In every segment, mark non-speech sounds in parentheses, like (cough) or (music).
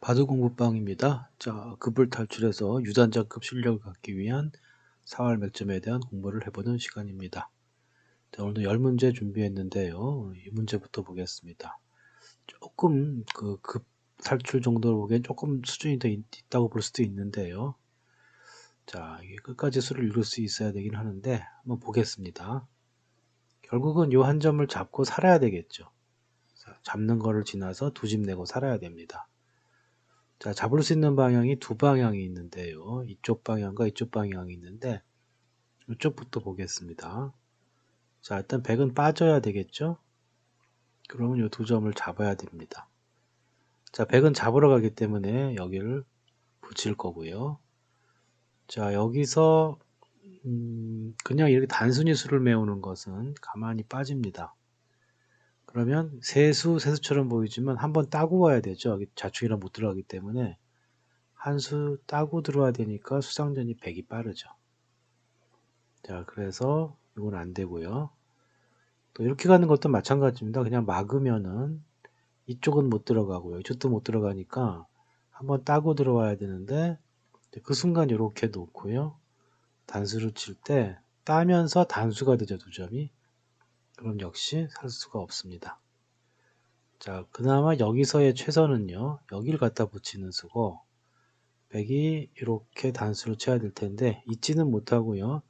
바둑 공부방입니다. 자, 급을 탈출해서 유단자급 실력을 갖기 위한 4월 맥점에 대한 공부를 해보는 시간입니다. 자, 오늘도 10문제 준비했는데요. 이 문제부터 보겠습니다. 조금 그 급 탈출 정도로 보기엔 조금 수준이 더 있, 있다고 볼 수도 있는데요. 자, 이게 끝까지 수를 이룰 수 있어야 되긴 하는데 한번 보겠습니다. 결국은 이한 점을 잡고 살아야 되겠죠. 자, 잡는 거를 지나서 두 집 내고 살아야 됩니다. 자, 잡을 수 있는 방향이 두 방향이 있는데요. 이쪽 방향과 이쪽 방향이 있는데 이쪽부터 보겠습니다. 자, 일단 100은 빠져야 되겠죠? 그러면 이 두 점을 잡아야 됩니다. 자, 100은 잡으러 가기 때문에 여기를 붙일 거고요. 자, 여기서 음, 그냥 이렇게 단순히 수를 메우는 것은 가만히 빠집니다. 그러면 세수, 세수처럼 보이지만 한 번 따고 와야 되죠. 여기 자축이라 못 들어가기 때문에 한 수 따고 들어와야 되니까 수상전이 100이 빠르죠. 자, 그래서 이건 안 되고요. 또 이렇게 가는 것도 마찬가지입니다. 그냥 막으면은 이쪽은 못 들어가고요. 이쪽도 못 들어가니까 한번 따고 들어와야 되는데 그 순간 이렇게 놓고요. 단수를 칠 때 따면서 단수가 되죠. 두 점이. 그럼 역시 살 수가 없습니다. 자, 그나마 여기서의 최선은요. 여기를 갖다 붙이는 수고 100이 이렇게 단수를 쳐야 될 텐데 잊지는 못하고요.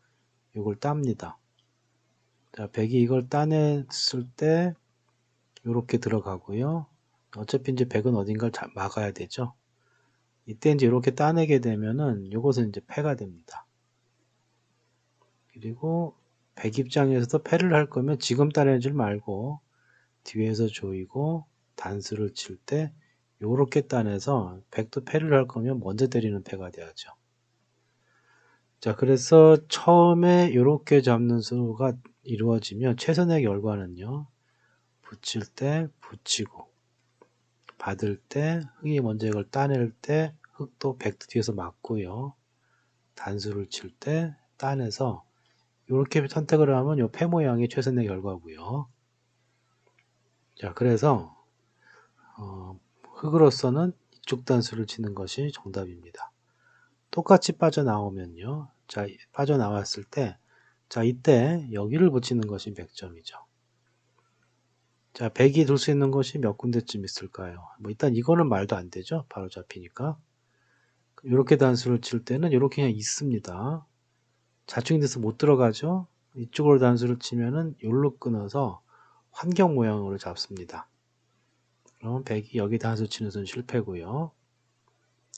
이걸 땁니다. 자, 100이 이걸 따냈을 때 이렇게 들어가고요. 어차피 이제 100은 어딘가를 막아야 되죠. 이때 이제 이렇게 따내게 되면은 이것은 이제 패가 됩니다. 그리고 백 입장에서도 패를 할 거면 지금 따내줄 말고 뒤에서 조이고 단수를 칠 때 요렇게 따내서 백도 패를 할 거면 먼저 때리는 패가 돼야죠. 자 그래서 처음에 이렇게 잡는 수가 이루어지면 최선의 결과는요. 붙일 때 붙이고 받을 때 흙이 먼저 이걸 따낼 때 흙도 백도 뒤에서 맞고요. 단수를 칠 때 따내서 이렇게 선택을 하면 이폐 모양이 최선의 결과고요. 자, 그래서 어, 흙으로서는 이쪽 단수를 치는 것이 정답입니다. 똑같이 빠져나오면요. 자, 빠져나왔을 때, 자, 이때 여기를 붙이는 것이 100점이죠. 자, 100이 둘 수 있는 것이 몇 군데쯤 있을까요? 뭐 일단 이거는 말도 안 되죠. 바로 잡히니까. 이렇게 단수를 칠 때는 이렇게 그냥 있습니다. 자충이 돼서 못 들어가죠. 이쪽으로 단수를 치면은 여기로 끊어서 환경 모양으로 잡습니다. 그럼 100이 여기 단수 치는 순 실패고요.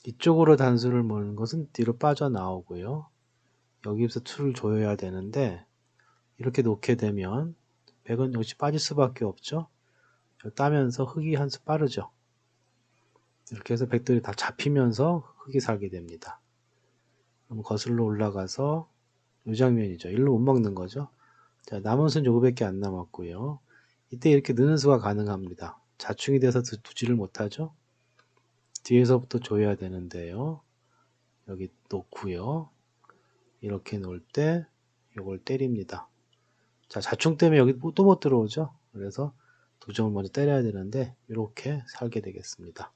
이쪽으로 단수를 모는 것은 뒤로 빠져나오고요. 여기서 툴을 조여야 되는데 이렇게 놓게 되면 100은 역시 빠질 수밖에 없죠. 따면서 흙이 한 수 빠르죠. 이렇게 해서 백들이 다 잡히면서 흙이 살게 됩니다. 그럼 거슬러 올라가서 이 장면이죠. 일로 못 먹는 거죠. 자, 남은 수는 요거밖에 안 남았고요. 이때 이렇게 느는 수가 가능합니다. 자충이 돼서 두, 두지를 못하죠. 뒤에서부터 줘야 되는데요. 여기 놓고요. 이렇게 놓을 때 이걸 때립니다. 자, 자충 때문에 여기 또 못 들어오죠. 그래서 두 점을 먼저 때려야 되는데 이렇게 살게 되겠습니다.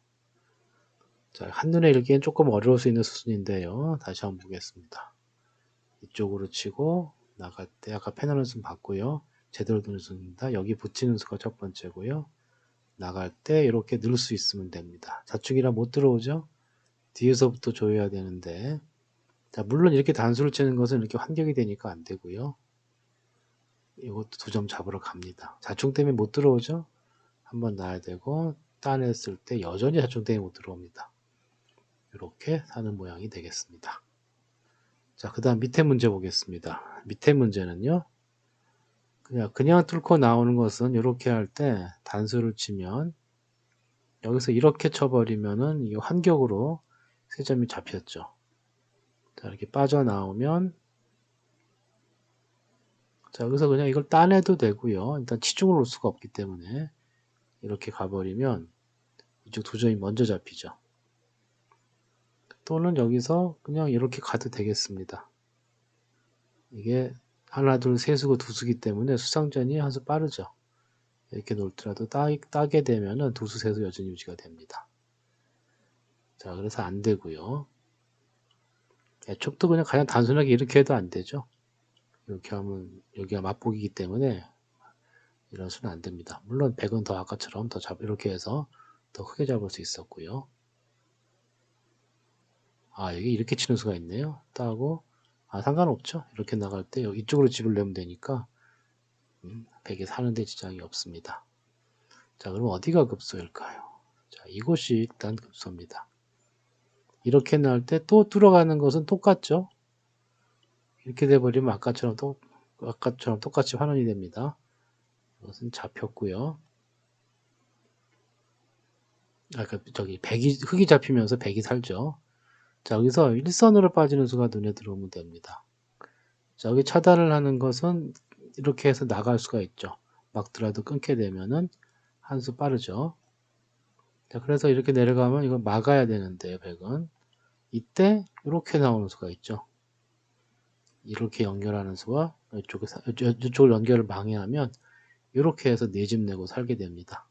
자, 한눈에 읽기엔 조금 어려울 수 있는 수순인데요. 다시 한번 보겠습니다. 이쪽으로 치고 나갈 때 아까 패널은 좀 봤고요. 제대로 두는 수입니다. 여기 붙이는 수가 첫 번째고요. 나갈 때 이렇게 넣을 수 있으면 됩니다. 자축이라 못 들어오죠? 뒤에서부터 조여야 되는데 자 물론 이렇게 단수를 치는 것은 이렇게 환경이 되니까 안 되고요. 이것도 두 점 잡으러 갑니다. 자충 때문에 못 들어오죠? 한번 놔야 되고 따냈을 때 여전히 자충 때문에 못 들어옵니다. 이렇게 사는 모양이 되겠습니다. 자, 그 다음 밑에 문제 보겠습니다. 밑에 문제는요. 그냥, 그냥 뚫고 나오는 것은 이렇게 할 때 단수를 치면 여기서 이렇게 쳐버리면은 이 환격으로 세 점이 잡혔죠. 자, 이렇게 빠져나오면 자, 여기서 그냥 이걸 따내도 되고요. 일단 치중을 올 수가 없기 때문에 이렇게 가버리면 이쪽 두 점이 먼저 잡히죠. 또는 여기서 그냥 이렇게 가도 되겠습니다. 이게 하나, 둘, 세 수고 두 수기 때문에 수상전이 한 수 빠르죠. 이렇게 놓더라도 따, 따게 되면은 두 수, 세수 여전히 유지가 됩니다. 자, 그래서 안 되고요. 애촉도 그냥 가장 단순하게 이렇게 해도 안 되죠. 이렇게 하면 여기가 맛보기이기 때문에 이런 수는 안 됩니다. 물론 100은 더 아까처럼 더 잡, 이렇게 해서 더 크게 잡을 수 있었고요. 아, 여기 이렇게 치는 수가 있네요. 따고, 아, 상관없죠. 이렇게 나갈 때 이쪽으로 집을 내면 되니까, 음, 100에 사는데 지장이 없습니다. 자, 그럼 어디가 급소일까요? 자, 이곳이 일단 급소입니다. 이렇게 나올 때 또 뚫어가는 것은 똑같죠? 이렇게 돼버리면 아까처럼 또, 아까처럼 똑같이 환원이 됩니다. 이것은 잡혔고요. 아까 저기 백이 흙이 잡히면서 백이 살죠. 자 여기서 일선으로 빠지는 수가 눈에 들어오면 됩니다. 자 여기 차단을 하는 것은 이렇게 해서 나갈 수가 있죠. 막더라도 끊게 되면은 한 수 빠르죠. 자 그래서 이렇게 내려가면 이거 막아야 되는데요. 백은 이때 이렇게 나오는 수가 있죠. 이렇게 연결하는 수와 이쪽에 이쪽을 연결을 방해하면 이렇게 해서 네집 내고 살게 됩니다.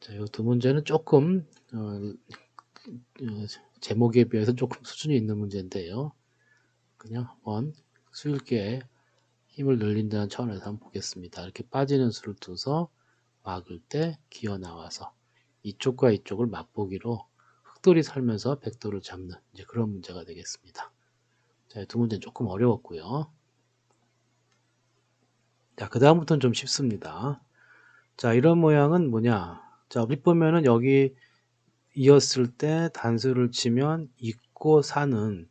자, 이 두 문제는 조금 어, 어, 제목에 비해서 조금 (laughs) 수준이 있는 문제인데요. 그냥 한번 수일계에 힘을 늘린다는 차원에서 한번 보겠습니다. 이렇게 빠지는 수를 둬서 막을 때 기어 나와서 이쪽과 이쪽을 맛보기로 흑돌이 살면서 백돌을 잡는 이제 그런 문제가 되겠습니다. 자, 두 문제는 조금 어려웠고요. 자, 그 다음부터는 좀 쉽습니다. 자, 이런 모양은 뭐냐? 자, 우리 보면은 여기 이었을 때 단수를 치면 있고 사는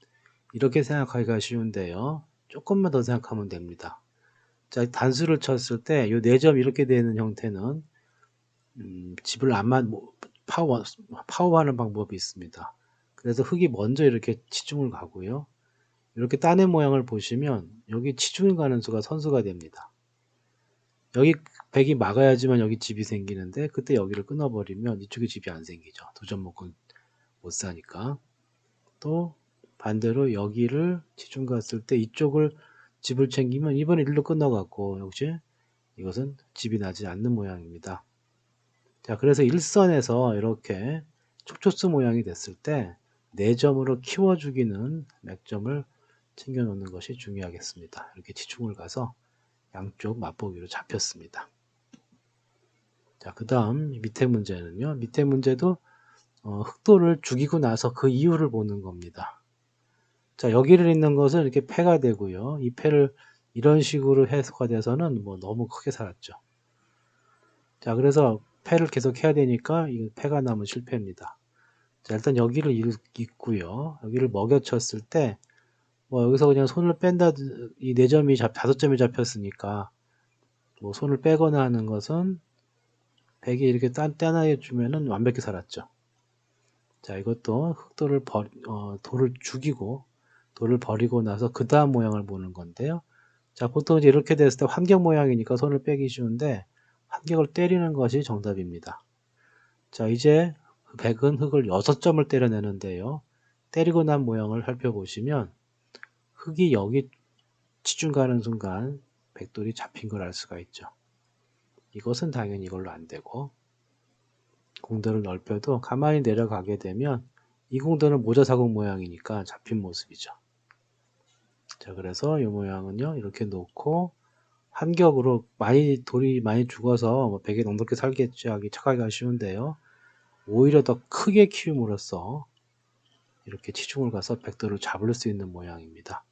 이렇게 생각하기가 쉬운데요. 조금만 더 생각하면 됩니다. 자, 단수를 쳤을 때 이 네 점 이렇게 되는 형태는 음, 집을 안만 뭐, 파워 파워하는 방법이 있습니다. 그래서 흙이 먼저 이렇게 치중을 가고요. 이렇게 따낸 모양을 보시면 여기 치중을 가는 수가 선수가 됩니다. 여기 백이 막아야지만 여기 집이 생기는데 그때 여기를 끊어버리면 이쪽에 집이 안 생기죠. 도전 목은 못 사니까. 또 반대로 여기를 지중 갔을 때 이쪽을 집을 챙기면 이번에 일로 끊어갖고 역시 이것은 집이 나지 않는 모양입니다. 자 그래서 일선에서 이렇게 촉초수 모양이 됐을 때 4점으로 키워주기는 맥점을 챙겨 놓는 것이 중요하겠습니다. 이렇게 지중을 가서 양쪽 맛보기로 잡혔습니다. 자, 그 다음 밑에 문제는요. 밑에 문제도 어, 흑도를 죽이고 나서 그 이유를 보는 겁니다. 자, 여기를 있는 것은 이렇게 패가 되고요. 이 패를 이런 식으로 해석가 돼서는 뭐 너무 크게 살았죠. 자, 그래서 패를 계속 해야 되니까 이 패가 나면 실패입니다. 자, 일단 여기를 읽고요. 여기를 먹여쳤을 때 뭐 여기서 그냥 손을 뺀다 이 네 점이 잡 다섯 점이 잡혔으니까 뭐 손을 빼거나 하는 것은 백이 이렇게 딴 떼나게 주면은 완벽히 살았죠. 자 이것도 흑돌을 버 어, 돌을 죽이고 돌을 버리고 나서 그 다음 모양을 보는 건데요. 자 보통 이제 이렇게 됐을 때 환경 모양이니까 손을 빼기 쉬운데 환경을 때리는 것이 정답입니다. 자 이제 백은 흙을 6점을 때려내는데요. 때리고 난 모양을 살펴보시면 흙이 여기 치중 가는 순간 백돌이 잡힌 걸 알 수가 있죠. 이것은 당연히 이걸로 안 되고 공도를 넓혀도 가만히 내려가게 되면 이 공도는 모자사공 모양이니까 잡힌 모습이죠. 자 그래서 이 모양은요 이렇게 놓고 한격으로 많이 돌이 많이 죽어서 뭐 백에 넉넉히 살겠죠 하기 착하기가 쉬운데요. 오히려 더 크게 키움으로써 이렇게 치중을 가서 백돌을 잡을 수 있는 모양입니다.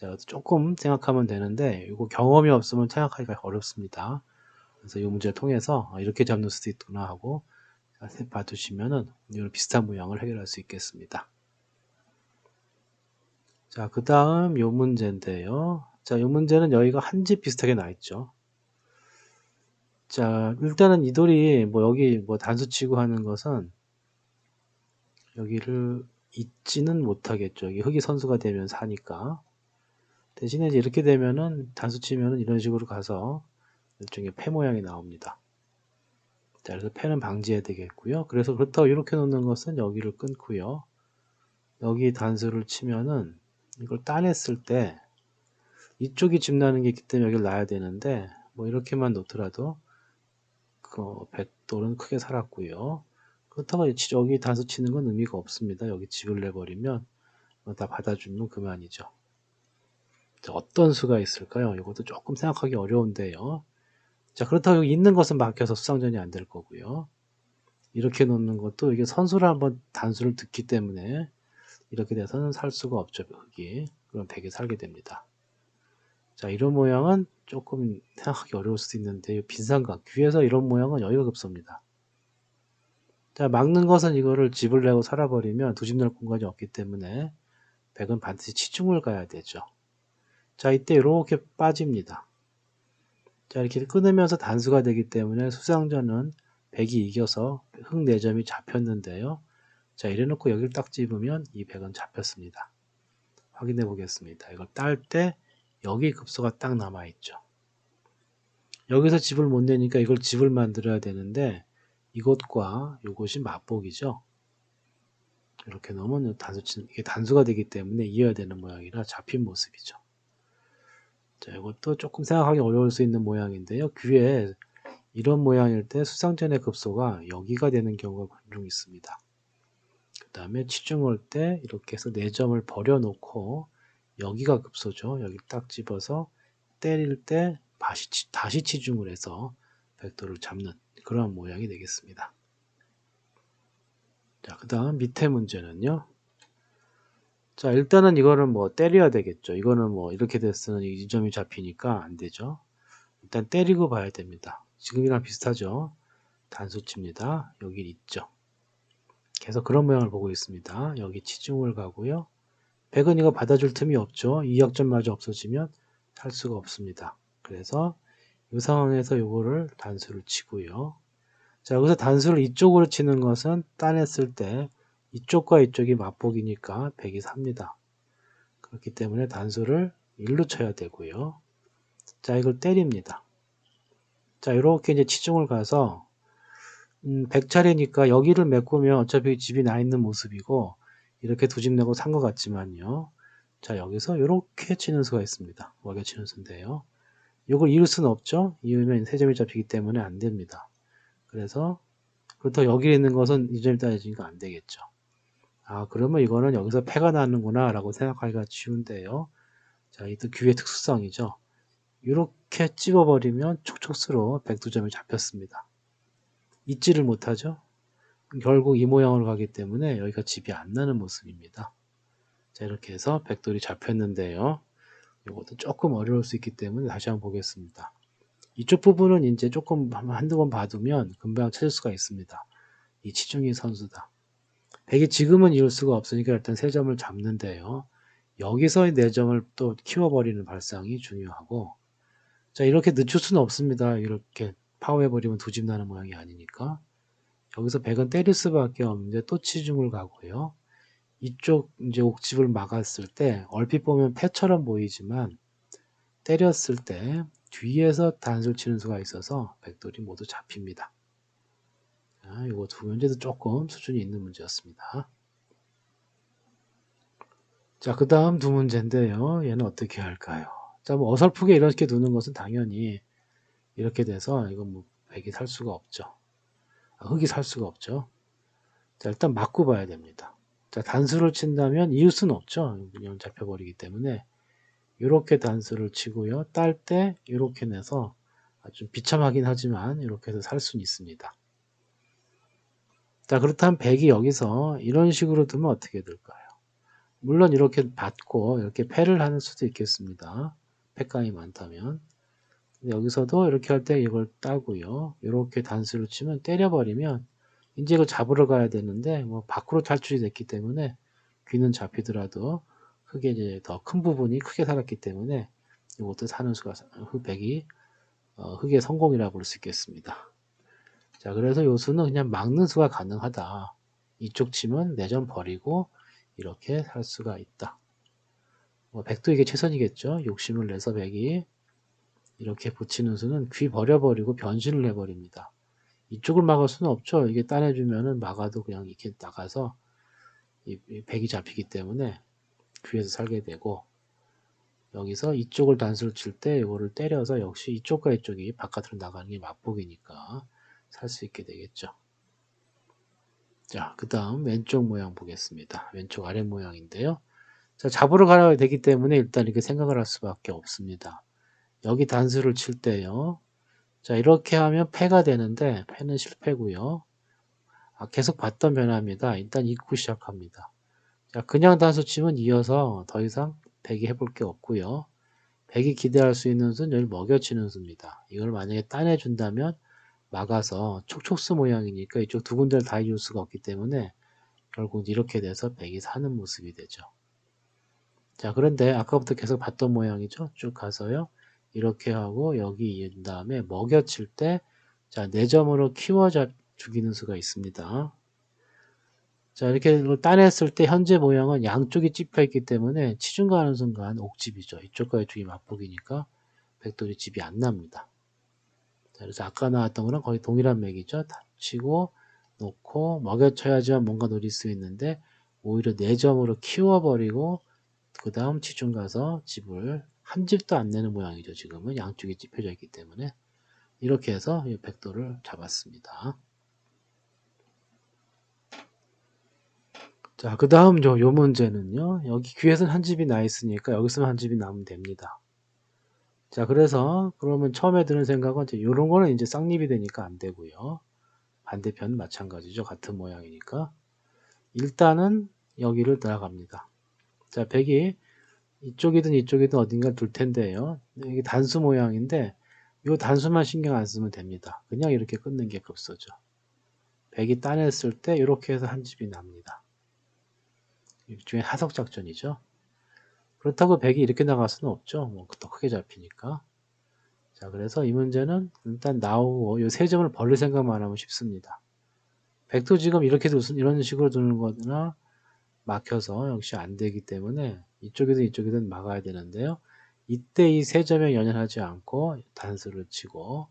자, 조금 생각하면 되는데 이거 경험이 없으면 생각하기가 어렵습니다. 그래서 이 문제를 통해서 아, 이렇게 잡는 수도 있구나 하고 봐두시면은 이런 비슷한 모양을 해결할 수 있겠습니다. 자, 그 다음 이 문제인데요. 자, 이 문제는 여기가 한 집 비슷하게 나 있죠. 자, 일단은 이 돌이 뭐 여기 뭐 단수 치고 하는 것은 여기를 잊지는 못하겠죠. 여기 흙이 선수가 되면 사니까. 대신에 이렇게 되면은 단수 치면은 이런 식으로 가서 일종의 패 모양이 나옵니다. 자, 그래서 패는 방지해야 되겠고요. 그래서 그렇다고 이렇게 놓는 것은 여기를 끊고요. 여기 단수를 치면은 이걸 따냈을 때 이쪽이 집 나는 게 있기 때문에 여기를 놔야 되는데 뭐 이렇게만 놓더라도 그 백돌은 크게 살았고요. 그렇다고 여기 단수 치는 건 의미가 없습니다. 여기 집을 내버리면 다 받아주면 그만이죠. 자, 어떤 수가 있을까요? 이것도 조금 생각하기 어려운데요. 자, 그렇다고 여기 있는 것은 막혀서 수상전이 안 될 거고요. 이렇게 놓는 것도 이게 선수를 한번 단수를 듣기 때문에 이렇게 돼서는 살 수가 없죠. 흑이. 그럼 100에 살게 됩니다. 자, 이런 모양은 조금 생각하기 어려울 수도 있는데 빈상각 귀에서 이런 모양은 여유가 급소입니다. 자, 막는 것은 이거를 집을 내고 살아버리면 두 집 낼 공간이 없기 때문에 100은 반드시 치중을 가야 되죠. 자, 이때 이렇게 빠집니다. 자, 이렇게 끊으면서 단수가 되기 때문에 수상전은 100이 이겨서 흑 4점이 잡혔는데요. 자, 이래 놓고 여기를 딱 집으면 이 100은 잡혔습니다. 확인해 보겠습니다. 이걸 딸 때 여기 급소가 딱 남아 있죠. 여기서 집을 못 내니까 이걸 집을 만들어야 되는데 이것과 이것이 맞복이죠. 이렇게 넣으면 단수 이게 단수가 되기 때문에 이어야 되는 모양이라 잡힌 모습이죠. 자, 이것도 조금 생각하기 어려울 수 있는 모양인데요. 귀에 이런 모양일 때 수상전의 급소가 여기가 되는 경우가 종종 있습니다. 그 다음에 치중할 때 이렇게 해서 4점을 버려놓고 여기가 급소죠. 여기 딱 집어서 때릴 때 다시, 다시 치중을 해서 백도를 잡는 그러한 모양이 되겠습니다. 자, 그 다음 밑에 문제는요. 자, 일단은 이거는 뭐 때려야 되겠죠. 이거는 뭐 이렇게 됐으면 이 점이 잡히니까 안 되죠. 일단 때리고 봐야 됩니다. 지금이랑 비슷하죠. 단수치입니다. 여기 있죠. 계속 그런 모양을 보고 있습니다. 여기 치중을 가고요. 100은 이거 받아줄 틈이 없죠. 이 역전마저 없어지면 할 수가 없습니다. 그래서 이 상황에서 이거를 단수를 치고요. 자, 여기서 단수를 이쪽으로 치는 것은 따냈을 때 이쪽과 이쪽이 맞복이니까 100이 삽니다. 그렇기 때문에 단수를 1로 쳐야 되고요. 자, 이걸 때립니다. 자, 이렇게 이제 치중을 가서 음, 100차례니까 여기를 메꾸면 어차피 집이 나 있는 모습이고 이렇게 두 집 내고 산 것 같지만요. 자, 여기서 이렇게 치는 수가 있습니다. 먹여 치는 수인데요. 이걸 이을 수는 없죠. 이으면 세 점이 잡히기 때문에 안 됩니다. 그래서 그렇다고 여기 있는 것은 이 점이 따져지니까 안 되겠죠. 아, 그러면 이거는 여기서 패가 나는구나 라고 생각하기가 쉬운데요. 자, 이또 귀의 특수성이죠. 이렇게 찝어버리면 촉촉스로 백두점이 잡혔습니다. 잊지를 못하죠. 결국 이 모양으로 가기 때문에 여기가 집이 안 나는 모습입니다. 자 이렇게 해서 백돌이 잡혔는데요. 이것도 조금 어려울 수 있기 때문에 다시 한번 보겠습니다. 이쪽 부분은 이제 조금 한두 번 봐두면 금방 찾을 수가 있습니다. 이 치중이 선수다. 백이 지금은 이룰 수가 없으니까 일단 세 점을 잡는데요. 여기서 네 점을 또 키워버리는 발상이 중요하고 자 이렇게 늦출 수는 없습니다. 이렇게 파워해버리면 두 집 나는 모양이 아니니까 여기서 100은 때릴 수밖에 없는데 또 치중을 가고요. 이쪽 이제 옥집을 막았을 때 얼핏 보면 패처럼 보이지만 때렸을 때 뒤에서 단술 치는 수가 있어서 백돌이 모두 잡힙니다. 자, 이거 두 문제도 조금 수준이 있는 문제였습니다. 자, 그 다음 두 문제인데요. 얘는 어떻게 할까요? 자, 뭐 어설프게 이렇게 두는 것은 당연히 이렇게 돼서 이건 뭐 백이 살 수가 없죠. 아, 흑이 살 수가 없죠. 자, 일단 맞고 봐야 됩니다. 자, 단수를 친다면 수는 없죠. 그냥 잡혀버리기 때문에 이렇게 단수를 치고요. 딸 때 이렇게 내서 좀 비참하긴 하지만 이렇게 해서 살 수는 있습니다. 자, 그렇다면 백이 여기서 이런 식으로 두면 어떻게 될까요? 물론 이렇게 받고 이렇게 패를 하는 수도 있겠습니다. 패감이 많다면. 여기서도 이렇게 할 때 이걸 따고요. 이렇게 단수를 치면 때려버리면 이제 이걸 잡으러 가야 되는데 뭐 밖으로 탈출이 됐기 때문에 귀는 잡히더라도 흙에 이제 더 큰 부분이 크게 살았기 때문에 이것도 사는 수가 흑백이 어, 흑의 성공이라고 볼 수 있겠습니다. 자 그래서 요 수는 그냥 막는 수가 가능하다. 이쪽 치면 내전 버리고 이렇게 살 수가 있다. 뭐 백도 이게 최선이겠죠. 욕심을 내서 백이 이렇게 붙이는 수는 귀 버려버리고 변신을 해버립니다. 이쪽을 막을 수는 없죠. 이게 따내주면은 막아도 그냥 이렇게 나가서 이 백이 잡히기 때문에 귀에서 살게 되고 여기서 이쪽을 단수를 칠 때 이거를 때려서 역시 이쪽과 이쪽이 바깥으로 나가는 게 맞복이니까 살 수 있게 되겠죠. 자, 그 다음 왼쪽 모양 보겠습니다. 왼쪽 아래 모양인데요. 자, 잡으러 가야 되기 때문에 일단 이렇게 생각을 할 수밖에 없습니다. 여기 단수를 칠 때요. 자, 이렇게 하면 패가 되는데 패는 실패고요. 아, 계속 봤던 변화입니다. 일단 잊고 시작합니다. 자, 그냥 단수 치면 이어서 더 이상 백이 해볼 게 없고요. 백이 기대할 수 있는 수는 여기 먹여치는 수입니다. 이걸 만약에 따내준다면 막아서 촉촉수 모양이니까 이쪽 두 군데를 다 이을 수가 없기 때문에 결국 이렇게 돼서 백이 사는 모습이 되죠. 자 그런데 아까부터 계속 봤던 모양이죠. 쭉 가서요. 이렇게 하고 여기 이은 다음에 먹여칠 때 자, 4점으로 키워 죽이는 수가 있습니다. 자, 이렇게 따냈을 때 현재 모양은 양쪽이 찝혀 있기 때문에 치중 가는 순간 옥집이죠. 이쪽과 이쪽이 맞붙기니까 백돌이 집이 안 납니다. 자, 그래서 아까 나왔던 거랑 거의 동일한 맥이죠. 치고 놓고 먹여쳐야지만 뭔가 노릴 수 있는데 오히려 4점으로 키워버리고 그 다음 치중 가서 집을 한 집도 안 내는 모양이죠. 지금은 양쪽이 찝혀져 있기 때문에 이렇게 해서 백도를 잡았습니다. 자, 그 다음 요, 요 문제는요. 여기 귀에서는 한 집이 나 있으니까 여기서는 한 집이 나면 됩니다. 자, 그래서 그러면 처음에 드는 생각은 이제 요런 거는 이제 쌍립이 되니까 안 되고요. 반대편 마찬가지죠. 같은 모양이니까. 일단은 여기를 들어갑니다. 자, 백이 이쪽이든 이쪽이든 어딘가 둘 텐데요. 이게 단수 모양인데 이 단수만 신경 안 쓰면 됩니다. 그냥 이렇게 끊는 게 급소죠. 백이 따냈을 때 이렇게 해서 한 집이 납니다. 일종의 하석 작전이죠. 그렇다고 백이 이렇게 나갈 수는 없죠. 뭐 더 크게 잡히니까. 자, 그래서 이 문제는 일단 나오고 이 세 점을 벌릴 생각만 하면 쉽습니다. 백도 지금 이렇게 두는 이런 식으로 두는 거나 막혀서 역시 안 되기 때문에 이쪽이든 이쪽이든 막아야 되는데요. 이때 이 세 점에 연연하지 않고 단수를 치고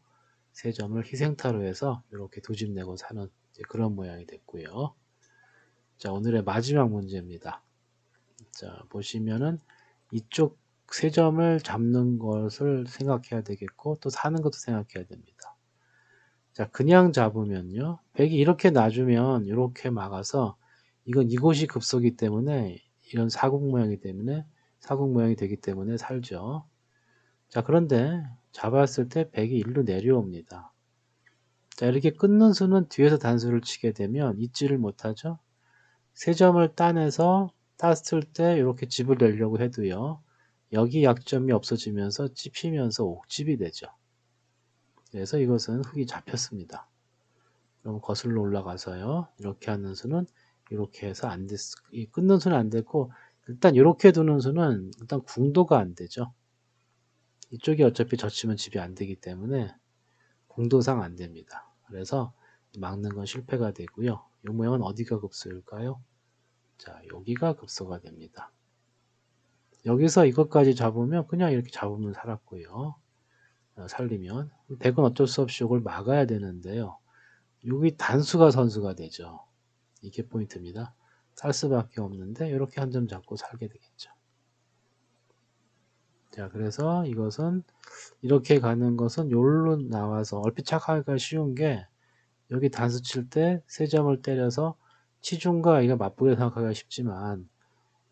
세 점을 희생타로 해서 이렇게 두 집 내고 사는 그런 모양이 됐고요. 자, 오늘의 마지막 문제입니다. 자, 보시면은 이쪽 세 점을 잡는 것을 생각해야 되겠고 또 사는 것도 생각해야 됩니다. 자, 그냥 잡으면요. 백이 이렇게 놔주면 이렇게 막아서 이건 이곳이 급소기 때문에 이런 사국 모양이 때문에 사국 모양이 되기 때문에 살죠. 자, 그런데 잡았을 때 백이 일로 내려옵니다. 자, 이렇게 끊는 수는 뒤에서 단수를 치게 되면 잊지를 못하죠. 세 점을 따내서 땄을 때 이렇게 집을 내려고 해도요. 여기 약점이 없어지면서 찝히면서 옥집이 되죠. 그래서 이것은 흙이 잡혔습니다. 그럼 거슬러 올라가서요. 이렇게 하는 수는 이렇게 해서 안 됐, 이 끊는 수는 안 됐고 일단 이렇게 두는 수는 일단 궁도가 안 되죠. 이쪽이 어차피 젖히면 집이 안 되기 때문에 궁도상 안 됩니다. 그래서 막는 건 실패가 되고요. 이 모양은 어디가 급소일까요? 자, 여기가 급소가 됩니다. 여기서 이것까지 잡으면 그냥 이렇게 잡으면 살았고요. 어, 살리면 100은 어쩔 수 없이 이걸 막아야 되는데요. 여기 단수가 선수가 되죠. 이게 포인트입니다. 살 수밖에 없는데 이렇게 한 점 잡고 살게 되겠죠. 자 그래서 이것은 이렇게 가는 것은 요로 나와서 얼핏 착하기가 쉬운 게 여기 단수 칠 때 세 점을 때려서 치중과 이가 맞보게 생각하기가 쉽지만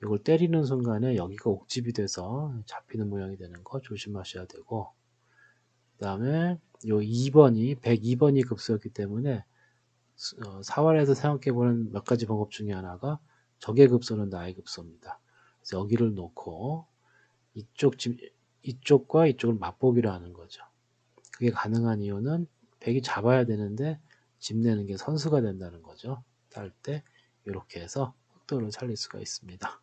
이걸 때리는 순간에 여기가 옥집이 돼서 잡히는 모양이 되는 거 조심하셔야 되고 그 다음에 요 2번이 102번이 급소였기 때문에 어, 사활에서 생각해보는 몇 가지 방법 중에 하나가 적의 급소는 나의 급소입니다. 그래서 여기를 놓고 이쪽 집 이쪽과 이쪽을 맛보기로 하는 거죠. 그게 가능한 이유는 100이 잡아야 되는데 집 내는 게 선수가 된다는 거죠. 딸때 이렇게 해서 흑도를 살릴 수가 있습니다.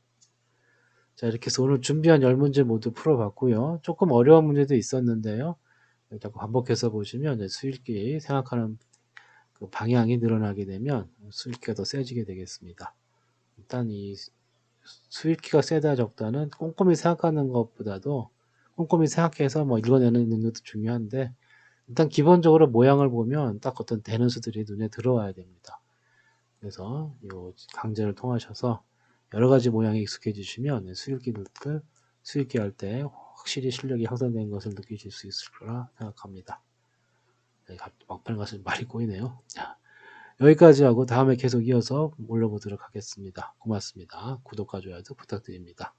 자 이렇게 해서 오늘 준비한 10문제 모두 풀어봤고요. 조금 어려운 문제도 있었는데요. 자꾸 반복해서 보시면 수일기 생각하는 그 방향이 늘어나게 되면 수일기가 더 세지게 되겠습니다. 일단 이 수일기가 세다 적다는 꼼꼼히 생각하는 것보다도 꼼꼼히 생각해서 뭐 읽어내는 능력도 중요한데 일단 기본적으로 모양을 보면 딱 어떤 되는 수들이 눈에 들어와야 됩니다. 그래서 이 강제를 통하셔서 여러 가지 모양이 익숙해지시면 수일기를 수일기 할 때 확실히 실력이 향상된 것을 느끼실 수 있을 거라 생각합니다. 네, 막판 가서 말이 꼬이네요. 자, 여기까지 하고 다음에 계속 이어서 올려보도록 하겠습니다. 고맙습니다. 구독과 좋아요 부탁드립니다.